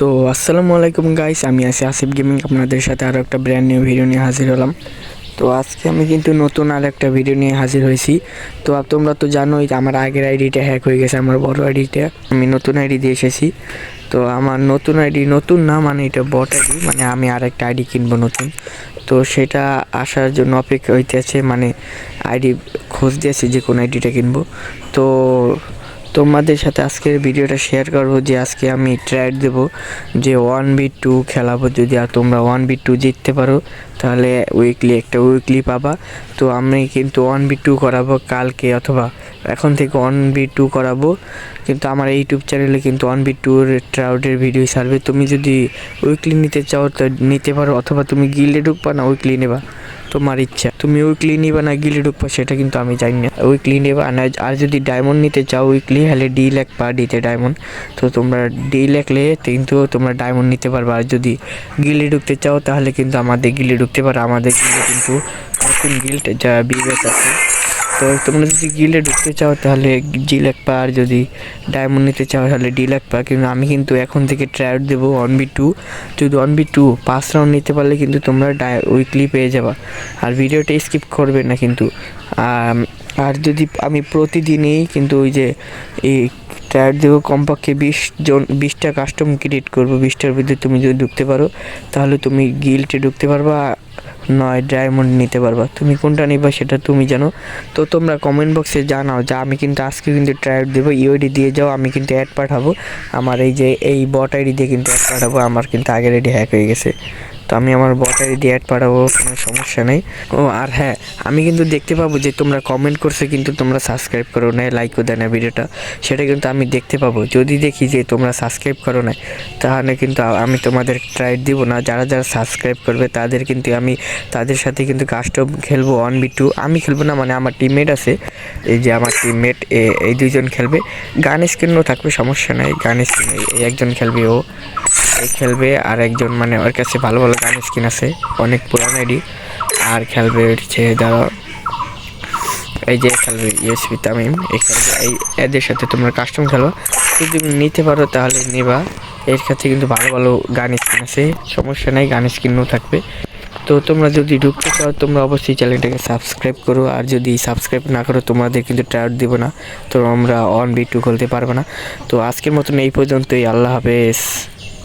তো আসসালামু আলাইকুম গাইস আমি আছি আসিফ গেমিং আপনাদের সাথে আরও একটা ব্র্যান্ড নিউ ভিডিও নিয়ে হাজির হলাম। তো আজকে আমি কিন্তু নতুন আর একটা ভিডিও নিয়ে হাজির হয়েছি। তো তোমরা তো জানোই আমার আগের আইডিটা হ্যাক হয়ে গেছে, আমার বড় আইডিটা আমি নতুন আইডি দিয়ে এসেছি। তো আমার নতুন আইডি নতুন না মানে এটা বট আইডি মানে আমি আর একটা আইডি কিনবো নতুন। তো সেটা আসার জন্য অপেক্ষা হইতেছে মানে আইডি খোঁজ দিয়েছে যে কোন আইডিটা কিনবো। তো তোমাদের সাথে আজকের ভিডিওটা শেয়ার করব যে আজকে আমি ট্রাইড দেবো, যে ওয়ান বি টু খেলাবো যদি আর তোমরা ওয়ান বি টু জিততে পারো, তাহলে উইকলি একটা উইকলি পাবা। তো আমি কিন্তু ওয়ান বি টু করাবো কালকে অথবা এখন থেকে ওয়ান বি টু করাবো। কিন্তু আমার ইউটিউব চ্যানেলে কিন্তু ওয়ান বি টুর ট্রাউডের ভিডিও ছাড়বে। তুমি যদি উইকলি নিতে চাও, তো নিতে পারো, অথবা তুমি গিল্ডে ঢুকবা, না উইকলি নেবা। তোমার ইচ্ছা। তুমি উইকলি নিবা না গিলে ঢুকবা, সেটা কিন্তু আমি জানি না। উইকলি না- আর যদি ডায়মন্ড নিতে চাও উইকলি হলে ডি লেখবা ডিতে ডায়মন্ড তো তোমরা ডি লেখলে কিন্তু তোমরা ডায়মন্ড নিতে পারবে। আর যদি গিলে ঢুকতে চাও, তাহলে কিন্তু আমাদের গিলে ঢুকতে পারো। আমাদের গিলে কিন্তু নতুন গিল্ড যা বিবেক আছে তো তোমরা যদি গিলে ঢুকতে চাও তাহলে জি লাগবা আর যদি ডায়মন্ড নিতে চাও তাহলে ডি লাগবা কিন্তু আমি কিন্তু এখন থেকে ট্রায়াল দেবো ওয়ান বি টু যদি ওয়ান বি টু পাঁচ রাউন্ড নিতে পারলে কিন্তু তোমরা উইকলি পেয়ে যাবা। আর ভিডিওটা স্কিপ করবে না কিন্তু। আর যদি আমি প্রতিদিনই কিন্তু ওই যে এই ট্রায়াল দেবো কমপক্ষে বিশ জন, বিশটা কাস্টম ক্রিয়েট করব। বিশটার ভিতরে তুমি যদি ঢুকতে পারো, তাহলে তুমি গিল্টে ঢুকতে পারবা। নয় ডায়মন্ড নিতে পারবা। তুমি কোনটা নিবা সেটা তুমি জানো। তো তোমরা কমেন্ট বক্সে জানাও যে আমি কিন্তু আজকে কিন্তু ট্রায়াল দেবো। ইউআইডি দিয়ে যাও, আমি কিন্তু অ্যাড পাঠাবো। আমার এই যে, এই বট আইডি দিয়ে কিন্তু অ্যাড পাঠাবো। আমার কিন্তু আগের রেডি হ্যাক হয়ে গেছে। তো আমি আমার বট দিয়ে অ্যাড পাঠাবো, কোনো সমস্যা নেই। ও, আর হ্যাঁ আমি কিন্তু দেখতে পাবো যে তোমরা কমেন্ট করছে কিন্তু তোমরা সাবস্ক্রাইব করো না লাইকও দেয় না ভিডিওটা সেটা কিন্তু আমি দেখতে পাবো। যদি দেখি যে তোমরা সাবস্ক্রাইব করো না তাহলে কিন্তু আমি তোমাদের ট্রাই দিব না। যারা যারা সাবস্ক্রাইব করবে, তাদের কিন্তু আমি তাদের সাথে কিন্তু কাস্টম খেলব ওয়ান বি টু আমি খেলব না মানে আমার টিমমেট আছে। এই যে আমার টিমমেট এই দুইজন খেলবে। গান স্ক্রিনও থাকবে, সমস্যা নাই। গান স্ক্রিন একজন খেলবে ও। খেলবে আর একজন মানে ওর কাছে ভালো ভালো গান স্কিন আছে, অনেক পুরানো আইডি আর খেলবে হচ্ছে যারা এই যে খেলবে ইউএসপি তামিম, এই খেলবে, এই এদের সাথে তোমরা কাস্টম খেলো। যদি তুমি নিতে পারো তাহলে নিবা। এর কাছে কিন্তু ভালো ভালো গান স্কিন আছে, সমস্যা নেই, গান স্কিনও থাকবে। তো তোমরা যদি ঢুকতে চাও, তোমরা অবশ্যই চ্যানেলটাকে সাবস্ক্রাইব করো। আর যদি সাবস্ক্রাইব না করো, তোমাদের কিন্তু ট্রায়ার দিব না। তো আমরা অন বি টু খুলতে পারব না। তো আজকের মতন এই পর্যন্তই, আল্লাহ হাফেজ।